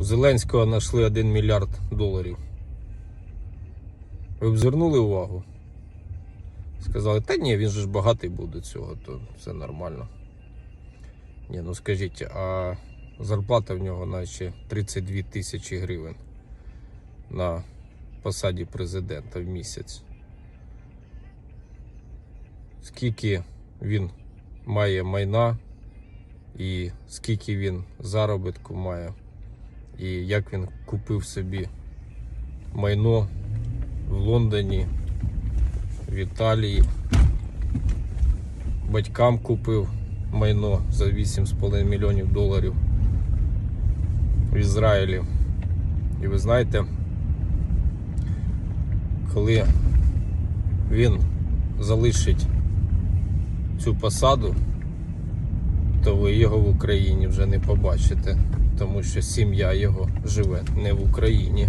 У Зеленського знайшли 1 мільярд доларів. Ви б звернули увагу? Сказали, та ні, він же ж багатий буде цього, то все нормально. Ні, ну скажіть, а зарплата в нього наче 32 тисячі гривень на посаді президента в місяць. Скільки він має майна і скільки він заробітку має, і як він купив собі майно в Лондоні, в Італії. Батькам купив майно за 8,5 мільйонів доларів в Ізраїлі. І ви знаєте, коли він залишить цю посаду, то ви його в Україні вже не побачите, тому що сім'я його живе не в Україні,